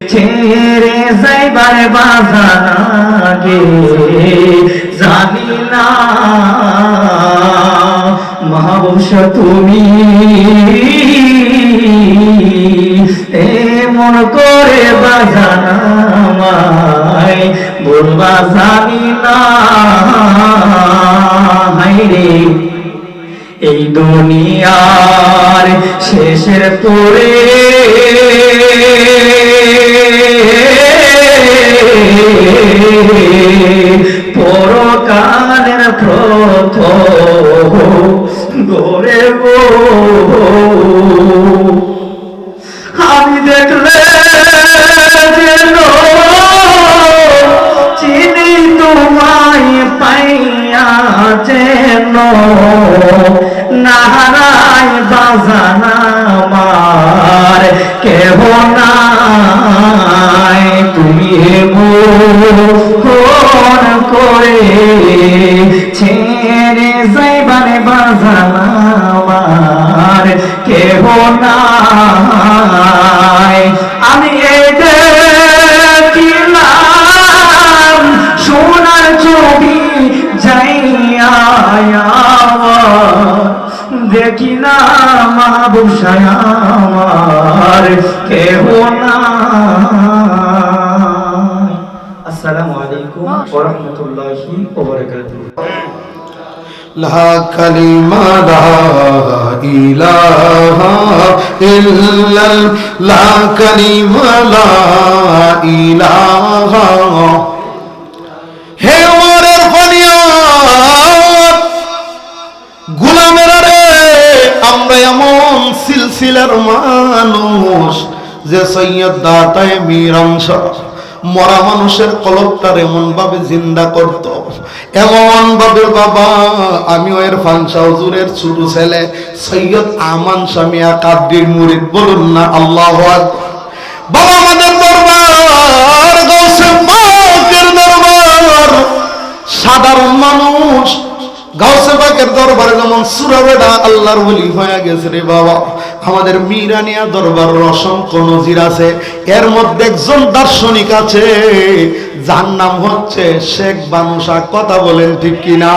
ছেড়ে যাইবার বাজানাগে জানি না মহাবংশ তুমি এমন করে বাজানামায় বলবা জানি না হাইরে এই দুনিয়ার শেষের পরে। পরকালের প্রথম গরে গো মোহন করে ছেড়ে যাইবারে বাজানা আমার, কেহ নাই। আমি এই দেখিলাম, সোনার ছবি যাইয়া দেখি না মাহবুসায় লা কালিমা লা ইলাহা ইল্লাল লা কালিমা লা ইলাহা। হে ওমরের ফরিয়াদ, গোলামেরা রে, আমরা এমন সিলসিলার মানুষ যে সৈয়দ দাতায় মীরাংশ মরা মানুষের কলবটার এমন ভাবে জিন্দা করত। এমন ভাবে, বাবা, আমিও এর ফানসা হুজুরের ছোট ছেলে, সৈয়দ আমান সামিয়া কাদ্দির মুরিদ, বলুন না আল্লাহ বাবা, আমাদের দরবার গৌসে পাকের দরবার, সাধারণ মানুষ, গাউসে পাকের দরবারে যেমন সুরাবেডা আল্লাহর বলি হয়ে গেছে রে বাবা। আমাদের মিরানিয়া দরবার অসংখ্য নজির আছে। এর মধ্যে একজন দার্শনিক আছে, যার নাম হচ্ছে শেখ বানুসা কথা বলেন ঠিক কিনা?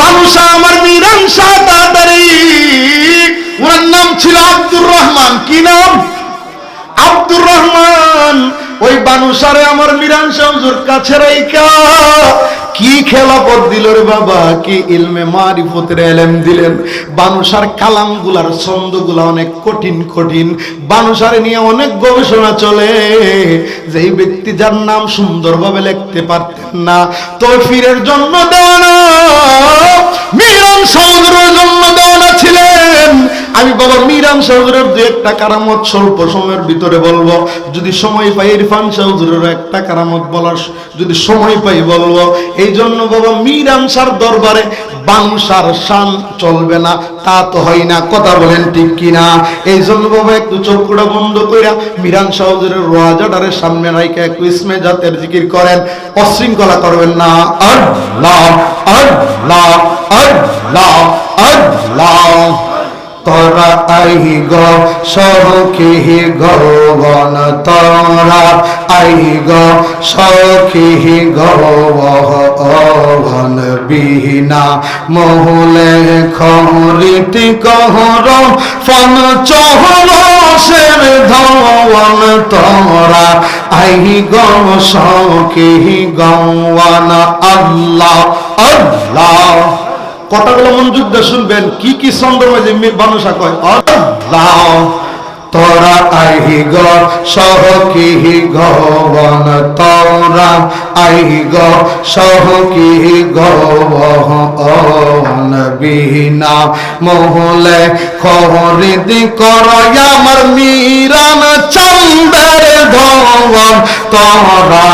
বানুসা আমার মিরান ওনার নাম ছিল আব্দুর রহমান। কি নাম? আব্দুর রহমান। ওই বানুসারে আমার মিরান শামসুর কাছে রাইকা কি খেলাপথ দিল রে বাবা? কি ইলমে মারিফতের এলেম দিলেন? বানুসার কালামগুলার ছন্দগুলা অনেক কঠিন কঠিন। বানুসারে নিয়ে অনেক গবেষণা চলে। যেই ব্যক্তি যার নাম সুন্দরভাবে লিখতে পারতেন না, তৌফিরের জন্য দেওয়া না। মিরান সমুদ্রের জন্য দেওয়া ছিলেন। আমি বাবা মিরান সাহুজুরের দু একটা কারামত স্বল্প সময়ের ভিতরে বলব। যদি সময় পাই ইরফান সাহুজুরের একটা কারামত বলার যদি সময় পাই বলব। এই জন্য বাবা মিরান সার দরবারে বাংসার শান চলবে না, তা তো হয় না, কথা বলেন ঠিক কিনা? এই জন্য বাবা একটু চোখটা বন্ধ কইরা মিরান সাহুজুরের রোয়াজাটারের সামনে রাইকা একটু ইসমে জাতের জিকির করেন, অশৃঙ্খলা করবেন না। আল্লাহ আল্লাহ আল্লাহ আল্লাহ। তোরা আই গ, সখী গগন তোরা। আই গ, সখী গগন বিহীনা। মহুলে খরিতি কহর, ফন চহর সের ধন তোরা। আই গ, সখী গওয়ান আল্লাহ আল্লাহ। কথাগুলো মনোযোগ দিয়ে শুনবেন কি কি ছন্দের মাঝে মানুষা কয় আল্লাহ আহি গ সহ কি গবন তোরা আহি গ সহ কি গবন বিনা মহলে খরিদি কর আমার মিরান চন্দের ধবন তোরা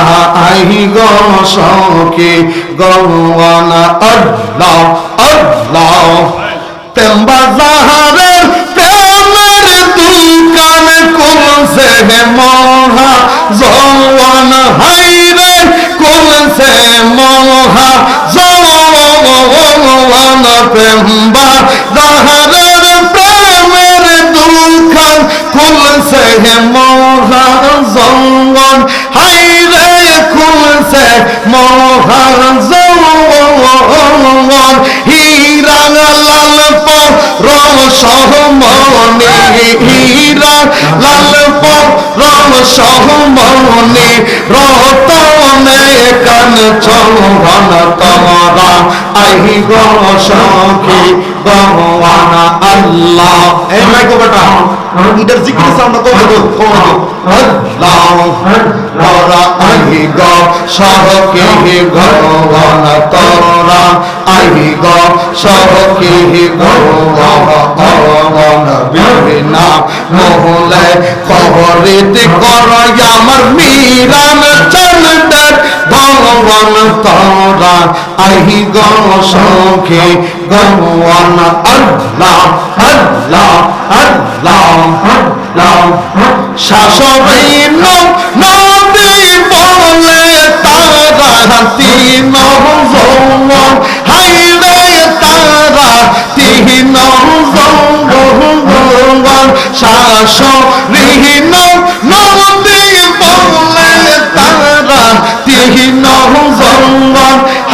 আহি গ সখী গওয়ান আল্লাহ আল্লাহ। প্রেম বাজারের প্রেমের দোকান খুলছে হে মহা জওয়ান হাইরে খুলছে মহা জওয়ান প্রেম বাজারের প্রেমের দোকান খুলছে হে মহা জঙ্গল হাই রে খুলছে মহাজঙ্গল হীরা লাল রং সহমনি হীরা লাল রং সহমনি রতনে কান চৌহন তমরা আহি গো সখী আল্লাহ এই মাইকো বেটা ইটার জিকির সাউন্ড কমে দো কমে দো আল্লাহ তোরা আহি গো সখী গহওয়ান তোরা আহি গো সখী গহওয়ান বিনা মোহলে খবরিত কর আমার মীরান চন্দ্র ভগবান তোরা। আহি গো সখী গহওয়ান আল্লাহ আল্লাহ আল্লাহ আল্লাহ। শাসন নদী বলে তারা তিন জৌন হাইরে তারা তিন জৌন শাসন নদী বলে তারা তিন জৌন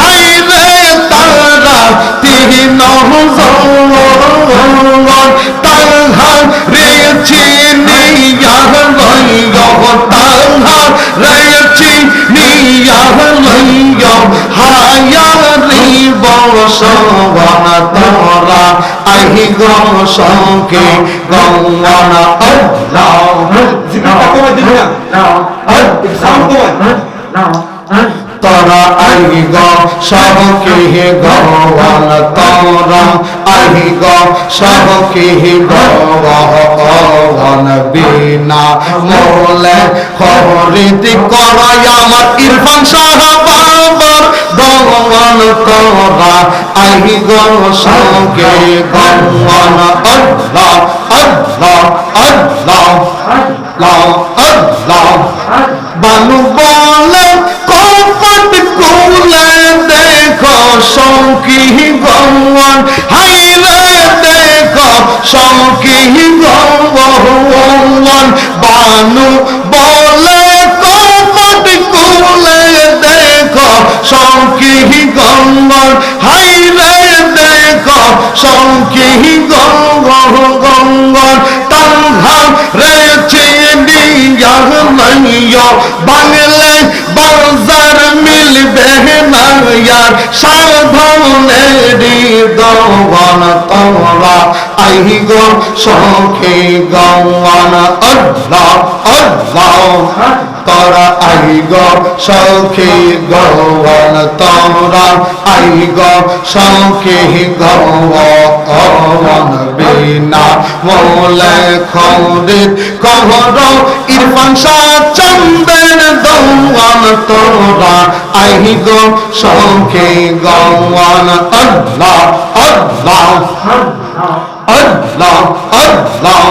হাইরে তারা তিন জৌন তাহার রে চিনিয়া লইয় তাহার রে চিনিয়া লইয় হায়া রে বসবন তোরা আহি গম সঙ্গে গমন আল্লাহ জিকিরটা কমে দিবি না সাউন্ড কমে তোরা আহি গ সহকে হে গওয়ান তোরা আহি গ সহকে হে গওয়ান বিনা মোলে খবরিতি করাই আমার ইরফান শাহ বাবার গওয়ান তোরা আহি গ সহকে গওয়ান আল্লাহ আল্লাহ আল্লাহ আল্লাহ আল্লাহ। বানু বলে কুলে দেখো সঙ্কি গমন হাইলে দেখো সঙ্কি গমন বানু বলে কপট কুলে দেখো সঙ্কি গমন হাইলে দেখো সঙ্কি গমন তাহার রে চিনিয়া লইয় বাংলে বাজার মিলবে না ইয়ার সাধনেরি দওয়ান তোরা আহি গো সখে গওয়ান আল্লাহ আল্লাহ। তোরা আহি গো সখে গওয়ান তোরা আহি গো সখে গওয়ান বিনা মোলে খরিদ কহর, ইরফান শাহ চন্দেন দৌয়ান। তোরা আহি গো সখে গওয়ান আল্লাহ আল্লাহ আল্লাহ আল্লাহ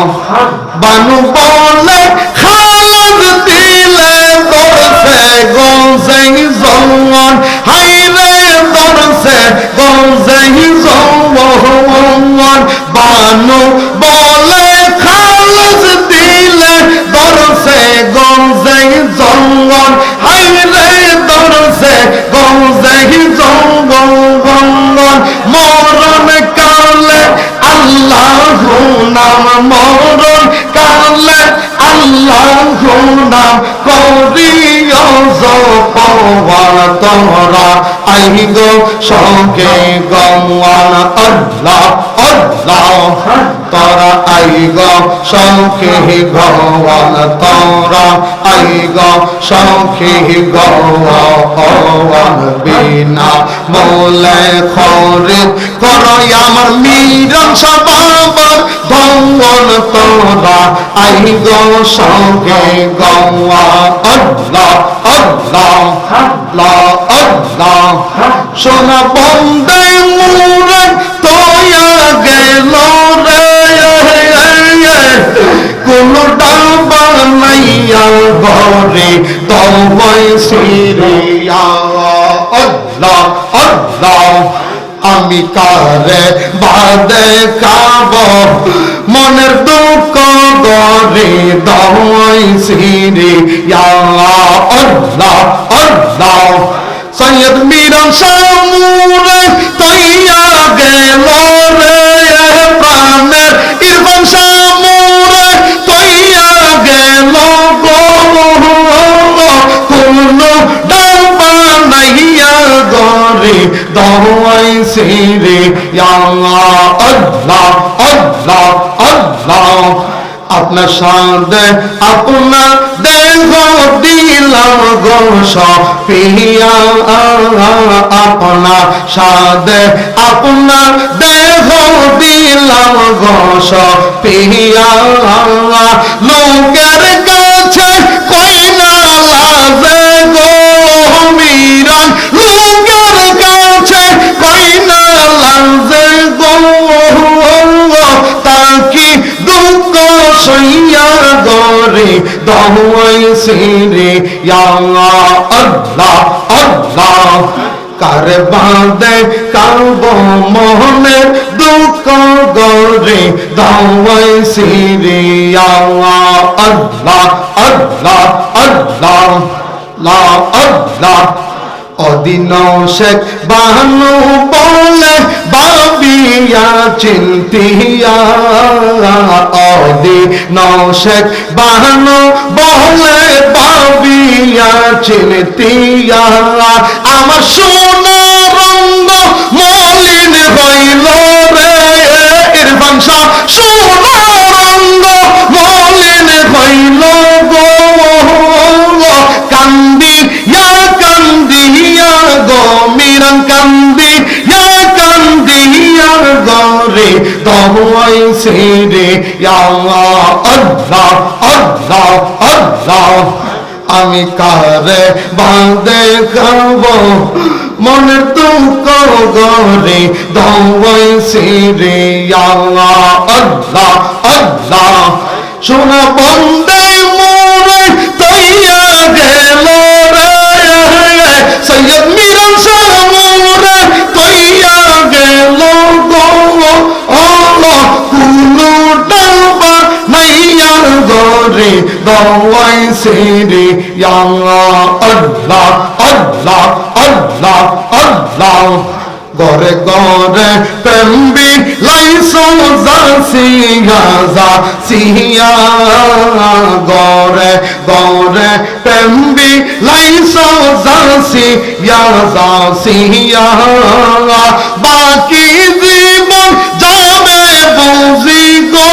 বানু বলে খালাদ দিলে দরসে গঞ্জে জওয়ান হাইরে দরসে গঞ্জে জওয়ান বানু বলে খালাদ দিলে দরসে গঞ্জে জওয়ান হাইরে দরসে গঞ্জে জওয়ান কালে আল্লাহ নাম মরণ কালে আল্লাহ নাম করিয় জপওয়ান তোরা। আহি গো সঙ্গে গমওয়ান আল্লাহ আল্লাহ তোরা আহি গো সঙ্গে গওয়ান তোরা আহি গো সঙ্গে গওয়ান বিনা মোলে খরিদ করো আমার মিরন সবাবার ভঙ্গন তোরা। আহি গো সঙ্গে গওয়া আল্লাহ আল্লাহ আল্লাহ আল্লাহ সোনা বন্দে মুরন কোন ডাবা নাইয়া ঘরে তবই সিরিয়া আল্লাহ আল্লাহ, আমি কারে বাদে কাব মনের দুঃখ গরে দওয়াই সিরে ইয়া আল্লাহ আল্লাহ, সৈয়দ মিরন তৈয়া গেল রে ইয়া আল্লাহ আল্লাহ আল্লাহ আপনার সাদে আপনার দেহ দিলাম গোস পিয়া আপনার সাদে আপনার দেহ দিলাম গোস পিয়া লোকের কাছে কই না লাজে গো মিরান লোকের কাছে কই না লাজে সইয়া গরে দহই সিরে আল্লাহ আল্লাহ। কার বাঁধে কাব মোহনের দুঃখ গরে দহই সিরে আল্লাহ আল্লাহ আল্লাহ আল্লাহ। লা আল্লাহ। অদিন শেখ বানু বলে বাবিয়া চিন্তিয়া। অদিন শেখ বানু বলে বাবিয়া চিন্তিয়া। আমার সোনা রঙ্গ মলিন হইল রে। ইরফান শাহ সোনা রঙ্গ মলিন হইল গো। সিরে ইয়া আল্লাহ আল্লাহ আল্লাহ আমি কারে বাঁধে খাব মনের দুঃখ গরে দহই সিরে আল্লাহ আল্লাহ আল্লাহ। শোনা বন্দে গরে দওয়াই সিরে আল্লাহ আল্লাহ আল্লাহ আল্লাহ। গরে গরে পেম্বি লাইসো জাসিয়া জাসিয়া গরে গরে পেম্বি লাইসো জাসিয়া জাসিয়া বাকি জীবন যাবে বুঝি গো।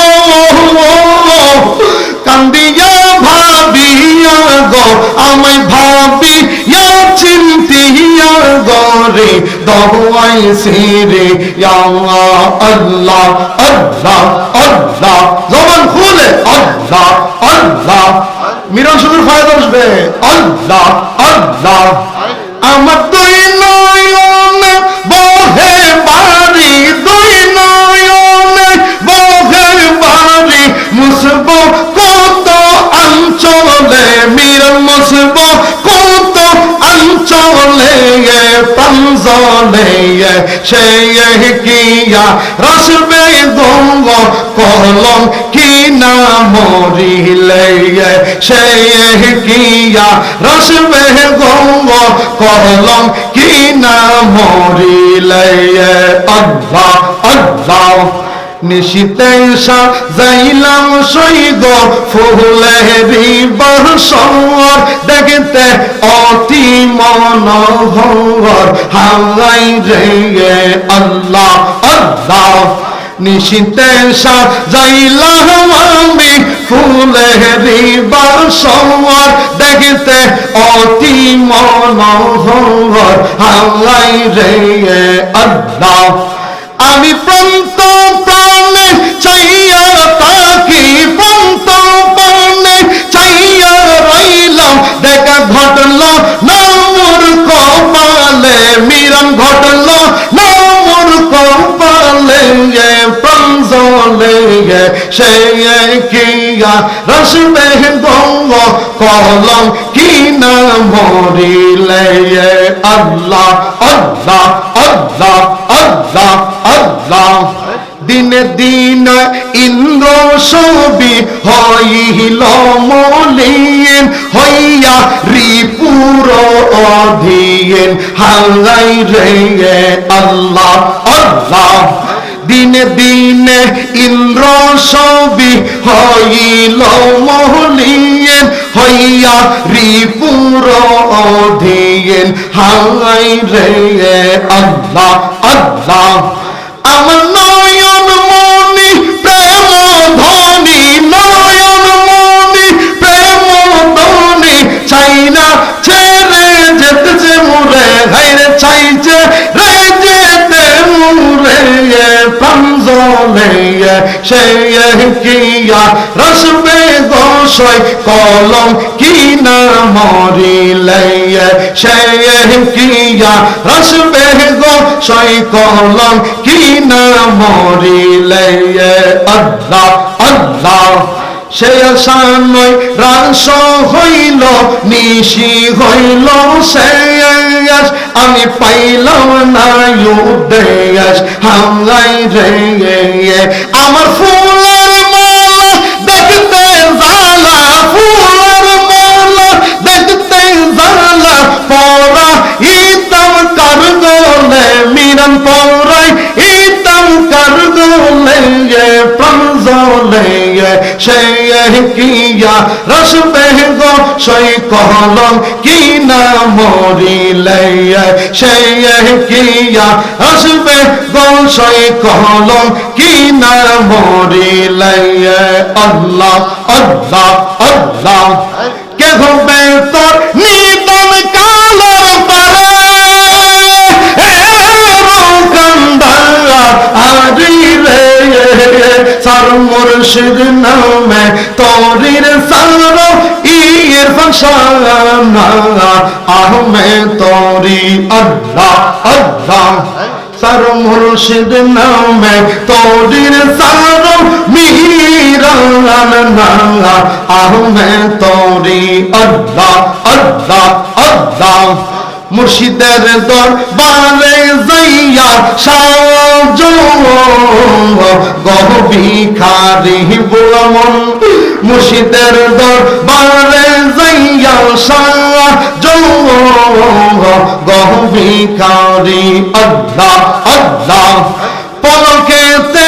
গো ইয়া চিন্তি ইয়া গরে দওয়াই সিরে ইয়া আল্লাহ আল্লাহ আল্লাহ। জবান খুলে, আল্লাহ আল্লাহ। মিরন শুধুর ফায়দা আসবে, আল্লাহ আল্লাহ। আমার তো নয়ন পঞ্জলে সে কিয়া রাসবে গঙ্গ কলম কি না মরিলে সে কিয়া রাসবে গঙ্গ কলম কি না মরিলে। আল্লাহ আল্লাহ নিশিতে যাইলাম সৈগ ফুলেরি বর্ষর দেখতে অতি মনোহর, হাওয়াই রে আল্লাহ আল্লাহ। নিশিতে যাইলাম আমি ফুলেরি বর্ষর দেখতে অতি মনোহর, হাওয়াই রে আল্লাহ। আমি প্রান্ত চাইয়া তাকি প্রান্ত প্রাণে চাইয়া রইলাম। দেখা ঘটল না মোর কপালে মিরন ঘটল না মোর কপালে প্রাঞ্জলে সে কিয়া রসবে গঙ্গ কলম কি না মরিলে আল্লাহ আল্লাহ আল্লাহ আল্লাহ আল্লাহ। দিনে দিন ইন্দ্র সবি হইল মলিন, হইয়া রিপুর অধীন। হাঙ্গাই রে আল্লাহ আল্লাহ। দিনে দিনে ইন্দ্র সবি হইল মহলিয়েন হইয়া রিপুর অধীন। হাই রে আল্লাহ আল্লাহ। আমার ধনি নয়ন মনি, প্রেম ধনি চাই না ছেড়ে যেতেছে মুরে হাইরে চাইছে রে যেতে মুরে প্রাঞ্জলে সে কিয়া রসবে গোসই কলম কি না মরিলে সে কিয়া রসবে গোসই কলম কি না মরিলে আল্লাহ আল্লাহ, সে আশা নয় রাস হইল, নিশি হইল আমি পাইলাম না হাঙ্গাই রে আমার ফুলের মালা দেখতে জালা ফুলের মালা দেখতে জালা পরা ইতাম কার গোলে মিরন পরাই গোলে প্রাঞ্জলে সে কিয়া রস বেগো সই কলম কি না মরিলে সে কিয়া রস বেগো সই কলম কি না মরিলে আল্লাহ আল্লাহ আল্লাহ কে হবে তোর নিদন মুর্শিদ নামে তোরির সার, ইয়ের ফসানা আহমে তোরি, আল্লাহ আল্লাহ। সর মুর্শিদ নামে তোরির সার, মিহিরান আহমে তোরি, আল্লাহ আল্লাহ আল্লাহ। মুর্শিদের দরবারে যাইয়া গহবি খারি বুড়মন মুর্শিদের দরবারে যাইয়া সাজ গহবি খারি আল্লাহ আল্লাহ। পলকেতে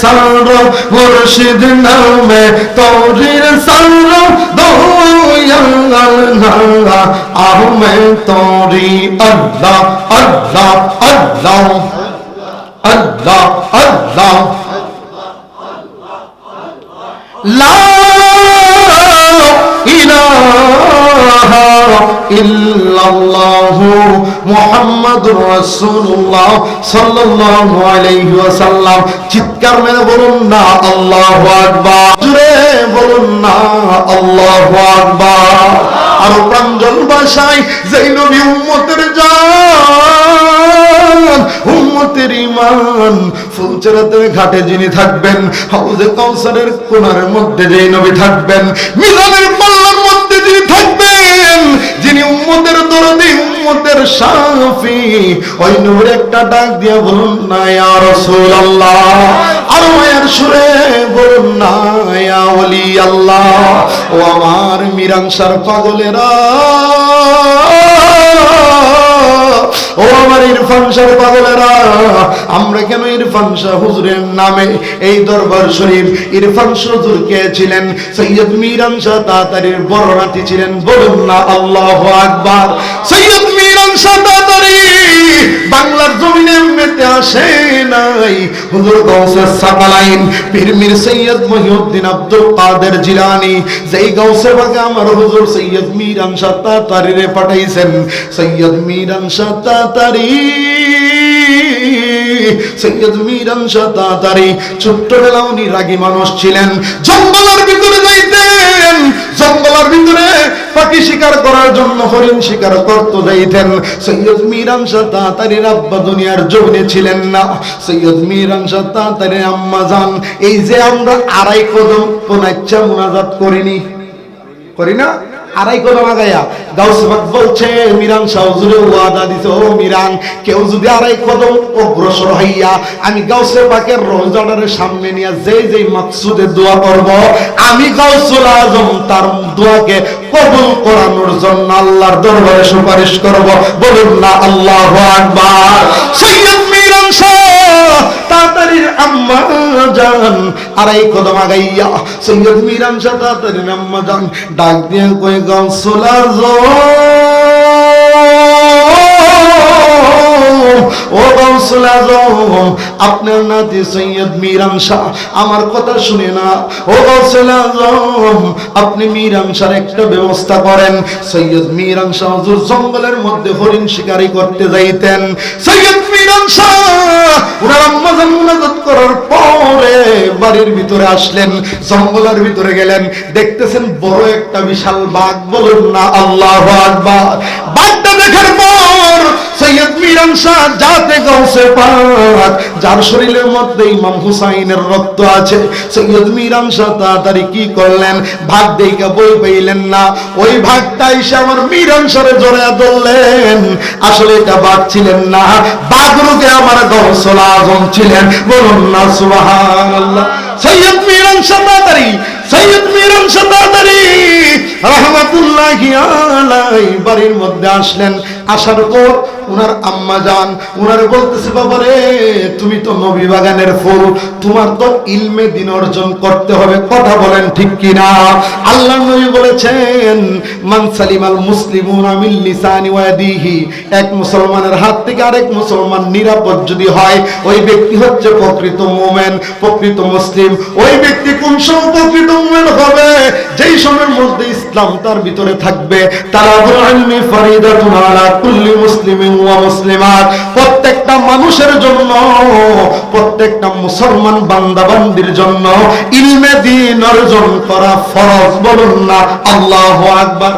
সার মুর্শিদ নামে তৌরির সার দয়াল নাঙ্গা আহমে তৌরি আল্লাহ আল্লাহ আল্লাহ আল্লাহ আল্লাহ। লা ইলাহা ইল্লাল্লাহু মুহাম্মাদুর রাসূলুল্লাহ সাল্লাল্লাহু আলাইহি ওয়াসাল্লাম। চিৎকার মেরে বলুন না, আল্লাহু আকবার। জোরে বলুন না, আল্লাহু আকবার। আর প্রাঞ্জল ভাষায় যেই নবী উম্মতের জান, উম্মতের ইমান ফুলচেরাতের ঘাটে যিনি থাকবেন, হাউজে কাউসারের কোনার মধ্যে যেই নবী থাকবেন মিজানের পাল্লার মধ্যে যিনি থাকবেন, যিনি উম্মতের দরদি উম্মতের সাফি ওই নূর একটা ডাক দিয়ে বলুন না, ইয়া রাসূলুল্লাহ। আর মায়ের সুরে বলুন না, ইয়া ওলি আল্লাহ ও আমার মিরাংসার পাগলেরা। ও আমার ইরফান শাহ পাগলেরা। আমরা কেন ইরফান শাহ হুজুরের নামে এই দরবার শরীফ ইরফান হুজুর কে ছিলেন সৈয়দ মিরান শাহ তাতারির বড় নাতি ছিলেন, বলুন না, আল্লাহু আকবার। সৈয়দ বাংলার জমিনে মেতে আসে নাই। হুজুর পীর মির সৈয়দ মহিউদ্দিন আব্দুল কাদের জিলানী, যেই গৌসে আমার হুজুর সৈয়দ মিরান তাতারিরে পাঠাইছেন। সৈয়দ মিরান সৈয়দ মিরান ছোট্টবেলা উনি রাগী মানুষ ছিলেন। জঙ্গলের ভিতরে যাইতেন, জঙ্গলের ভিতরে পাখি শিকার করার জন্য হরিণ শিকার করতে যাইতেন। সৈয়দ মিরান শাহ তাড়াতাড়ির আব্বা দুনিয়ার জমিনে ছিলেন না। সৈয়দ মিরান শাহ তাড়াতাড়ির আম্মা যান এই যে আমরা আড়াই কদম কোন ইচ্ছা মুনাজাত করিনি। করি না? আমি সামনে নিয়ে যেই যেই মাকসুদে দোয়া করব, আমি গাউসুল আজম তার দোয়াকে কবুল করানোর জন্য আল্লাহর দরবারে সুপারিশ করব। বলুন না, আল্লাহু আকবার। মিরান তাড়াতাড়ির শাহ আপনার নাতি সৈয়দ মিরান শাহ, আমার কথা শুনে না। ও গাউসুল আপনি মিরান শাহর একটা ব্যবস্থা করেন। সৈয়দ মিরাম শাহ হুজুর জঙ্গলের মধ্যে হরিণ শিকারি করতে যাইতেন। সৈয়দ মিরান শাহ বাড়ির ভিতরে আসলেন, জঙ্গলের ভিতরে গেলেন, দেখতেছেন বড় একটা বিশাল বাঘ। বলুন না, আল্লাহ বাঘটা দেখার পর সৈয়দ মিরান আমার আসলে এটা ছিলেন না। বাঘ আমার আজম ছিলেন। বলুন না, সুবহানাল্লাহ। সৈয়দ মিরান সম্রাতারি সৈয়দ মিরান তাড়াতাড়ি রহমাতুল্লাহি আলাই বাড়ির মধ্যে আসলেন। আসার পর উনার আম্মা যান, উনারে বলতেছে, বাবা রে, তুমি তো নবী বাগানের ফুল, তোমার তো ইলমে দিন অর্জন করতে হবে, কথা বলেন ঠিক কিনা? আল্লাহ নবী বলেছেন, মান সালিমাল মুসলিমুন মিন লিসানি ওয়া ইয়াদিহি এক মুসলমানের হাত থেকে আরেক মুসলমান নিরাপদ যদি হয়, ওই ব্যক্তি হচ্ছে প্রকৃত মুমিন, প্রকৃত মুসলিম। ওই ব্যক্তি কোন প্রকৃত মুমিন হবে, যেই সময়ের মধ্যে ইসলাম তার ভিতরে থাকবে। প্রত্যেকটা মানুষের জন্য, প্রত্যেকটা মুসলমান বান্দা বান্দির জন্য ইলমে দিন অর্জন করা ফরজ বলুন না, আল্লাহু আকবার।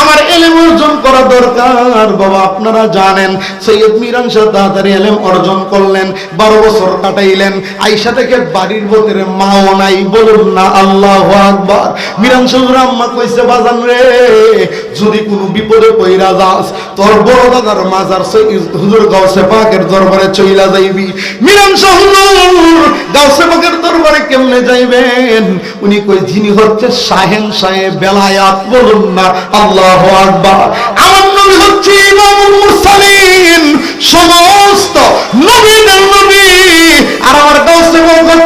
আমার এলেম অর্জন করা দরকার। বাবা, আপনারা জানেন, সৈয়দ মিরান সাদাতারি এলেম অর্জন করলেন, বারো বছর কাটাইলেন। আইসা থেকে বাড়ির ভেতরে মাও নাই, বলুন না আল্লাহ আকবার। মিরান শ্বশুর আম্মা কইছে, বাজান রে যদি কোনো বিপদে পইরা যাস, তোর বড় দাদার মাজার সৈয়দ হুজুর গাউসে পাকের দরবারে চইলা যাইবি। মিরান শ্বশুর গাউসে পাকের দরবারে কেমনে যাইবেন? উনি কই, যিনি হচ্ছে শাহেন সাহেব, বেলায়াত বলুন না, আল্লাহু আকবার। আমার নবী হচ্ছে ইমামুল মুরসালিন, সমস্ত নবীদের নবী। আর আমার গাউসে পাক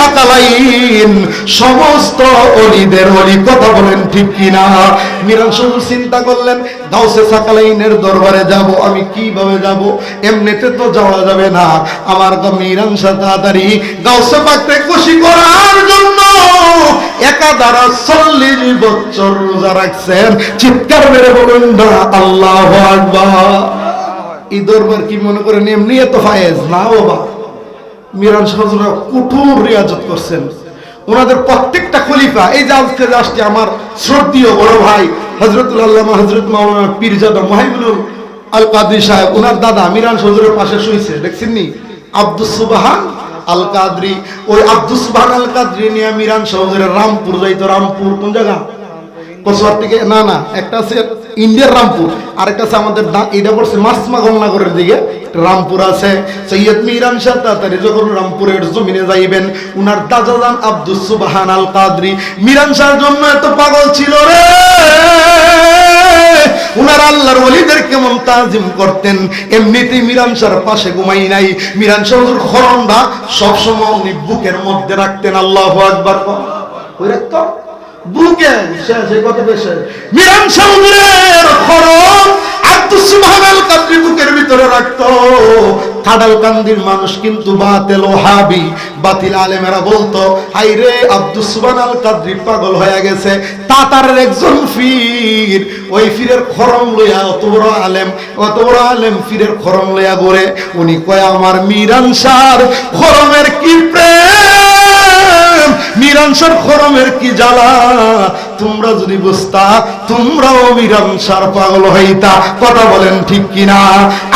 সাকালাইন। সমস্ত অলিদের অলি কথা বলেন ঠিক কিনা? মিরান শুধু চিন্তা করলেন সাকালাইনের দরবারে যাব, আমি কীভাবে যাব? এমনিতে তো যাওয়া যাবে না। আমার তো মিরান শাহ তাড়াতাড়ি খুশি করার জন্য একা দ্বারা চল্লিশ বছর রোজা রাখছেন। চিৎকার মেরে বলুন, না, আল্লাহ এই দরবার কি মনে করেন, এমনি এত ফায়েজ? না, বাবা। মিরান সহজরা কঠোর রিয়াজত করছেন। ওনাদের প্রত্যেকটা খলিফা, এই যে আজকে আসছে আমার শ্রদ্ধীয় বড় ভাই হজরতুল আল্লামা হজরত মাওলানা পীরজাদা মাহিবুল আল কাদরি সাহেব, ওনার দাদা মিরান সজরের পাশে শুয়েছে, দেখছেন নি? আব্দুস সুবাহান আল কাদরি ওই আব্দুস সুবাহান আল কাদরি নিয়ে মিরান সহজরের রামপুর যাইতো, রামপুর কোন জায়গা? কসবার থেকে, না না, একটা আছে ইন্ডিয়ার রামপুর, আরেকটা আছে আমাদের এটা পড়ছে মাসমা গঙ্গাগরের দিকে রামপুর আছে। সৈয়দ মিরান শাহ তাড়াতাড়ি যখন রামপুরের জমিনে যাইবেন, উনার দাদাজান আব্দুস সুবহান আল কাদরি। মিরান শাহর জন্য এত পাগল ছিল রে! উনার আল্লাহর ওলিদের কেমন তাজিম করতেন? এমনিতেই মিরান শাহর পাশে ঘুমাই নাই। মিরান শাহর খরণটা সবসময় উনি বুকের মধ্যে রাখতেন, আল্লাহ আকবার। ওই রাখতো? মানুষ কিন্তু বাতিল আলেমেরা বলতো হাই রে পাগল হয়ে গেছে। তাতারের একজন ফির। ওই ফিরের খরম লইয়া অত বড় আলেম, অত বড় আলেম ফিরের খরম লইয়া ঘুরে উনি কয়, আমার মিরান সার, খরমের কি প্রেম? মিরানসার খরমের কি জ্বালা? তোমরা যদি বুঝতা, তোমরাও মিরাংসার পাগল হইতা। কথা বলেন ঠিক কিনা?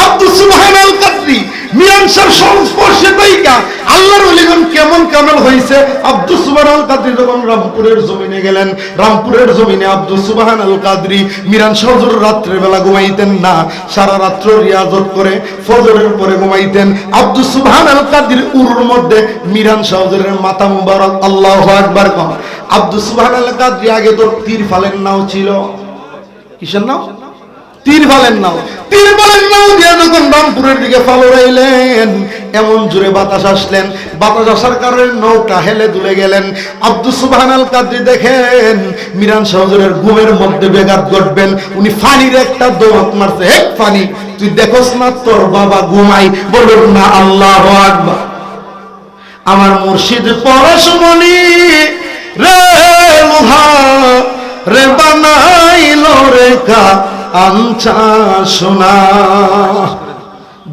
আব্দুল সুবহানাল কাদরি মিরানসার সংস্পর্শে পাইকা আল্লাহর ওলিগণ কেমন কামেল হইছে? আব্দুল সুবহান আল কাদরি যখন রামপুরের জমিনে গেলেন, রামপুরের জমিনে আব্দুল সুবহান আল কাদরি মিরান সজর রাত্রে বেলা ঘুমাইতেন না, সারা রাত্র রিয়াজত করে ফজরের পরে ঘুমাইতেন। আব্দুল সুবহান আল কাদরির উরুর মধ্যে মিরান সজরের মাথা মুবারক আল্লাহু আকবার কম আব্দুল সুবহান আল কাদরি আগে তো তীর ফালের নাও ছিল। কিসের নাও? তীর ফালের নাও। তীর ফালের নাও দিয়ে যখন রামপুরের দিকে এমন বাতাস আসলেন। বাতাস আসার কারণে নৌকা হেলে দুলে গেলেন। আব্দুল সুবহান আল দেখেন, মিরান ঘুমের মধ্যে বেগাত ঘটবেন। উনি ফানির একটা দৌড় মারছে। হে ফানি, তুই দেখোস না তোর বাবা ঘুমাই? বলুন না আল্লাহ আকবার। আমার মুর্শিদ পরশমণি, রে লোহা রে বানাইল রে কা আনচা সোনা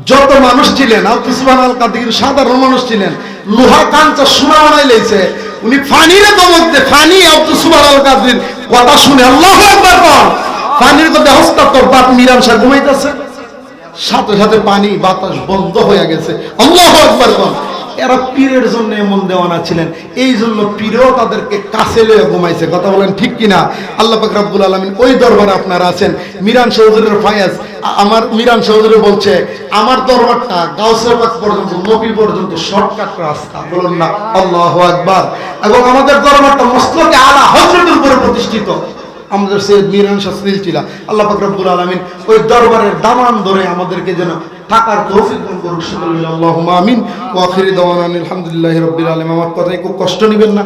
যত মানুষ ছিলেন আব্দুল সুবহান আল কাদির, সাধারণ মানুষ ছিলেন, লোহা কাঞ্চা সোনা বানাই লেছে উনি ফানির মধ্যে, ফানি আব্দুল সুবহান আল কাদির, কথা শুনে আল্লাহ একবার ফানির মধ্যে হস্তান্তর বাপ মিরান শাহ ঘুমাইতেছে। সাথে সাথে পানি, বাতাস বন্ধ হয়ে গেছে। আল্লাহ আকবার কোন এরা পীরের জন্য এমন দেওয়ানা ছিলেন। এই জন্য পীরও তাদেরকে কাছে লয়ে ঘুমাইছে। কথা বলেন ঠিক কিনা? আল্লাহ পাক রাব্বুল আলামিন ওই দরবারে আপনারা আছেন। মিরান চৌধুরীর ফায়াজ আমার মিরান চৌধুরী বলছে, আমার দরবারটা গাউসের পাক পর্যন্ত নবী পর্যন্ত শর্টকাট রাস্তা। বলুন না, আল্লাহু আকবার। এবং আমাদের দরবারটা মস্তকে আলা হযরতের উপরে প্রতিষ্ঠিত। আমাদের সৈয়দ মিরান শাস্ত্রীল ছিল আল্লাহ পাক রব্বুল আলামিন ওই দরবারের দামান ধরে আমাদেরকে যেন টাকার তৌফিক দান করুক সকলে আল্লাহুম্মা আমিন। ওয়া আখিরি দাওয়ানা আলহামদুলিল্লাহি রাব্বিল আলামিন। আমার কথায় খুব কষ্ট নেবেন না।